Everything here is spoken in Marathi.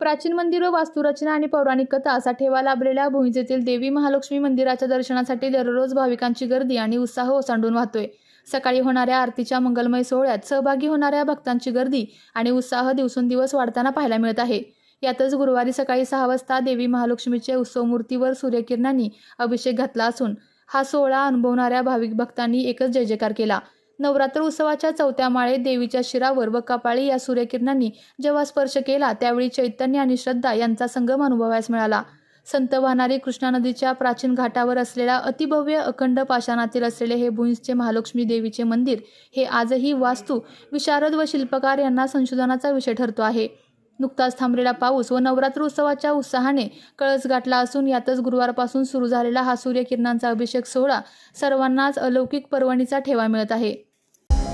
प्राचीन मंदिर व वास्तुरचना आणि पौराणिक कथा असा ठेवा लाभलेल्या भूमिजेतील देवी महालक्ष्मी मंदिराच्या दर्शनासाठी दररोज भाविकांची गर्दी आणि उत्साह ओसांडून वाहतोय. सकाळी होणाऱ्या आरतीच्या मंगलमय सोहळ्यात सहभागी होणाऱ्या भक्तांची गर्दी आणि उत्साह दिवसेंदिवस वाढताना पाहायला मिळत आहे. यातच गुरुवारी सकाळी सहा वाजता देवी महालक्ष्मीचे उत्सव मूर्तीवर सूर्यकिरणांनी अभिषेक घातला असून हा सोहळा अनुभवणाऱ्या भाविक भक्तांनी एकच जय जयकार केला. नवरात्र उत्सवाच्या चौथ्या माळेत देवीच्या शिरावर व कपाळी या सूर्यकिरणांनी जेव्हा स्पर्श केला त्यावेळी चैतन्य आणि श्रद्धा यांचा संगम अनुभवायला मिळाला. संत वाहणारी कृष्णा नदीच्या प्राचीन घाटावर असलेल्या अतिभव्य अखंड पाषाणातील असलेले हे भुईंजचे महालक्ष्मी देवीचे मंदिर हे आजही वास्तू विशारद व शिल्पकार यांना संशोधनाचा विषय ठरतो आहे. नुकताच थांबलेला पाऊस व नवरात्र उत्सवाच्या उत्साहाने कळस गाठला असून यातच गुरुवारपासून सुरू झालेला हा सूर्यकिरणांचा अभिषेक सोहळा सर्वांनाच अलौकिक पर्वणीचा ठेवा मिळत आहे.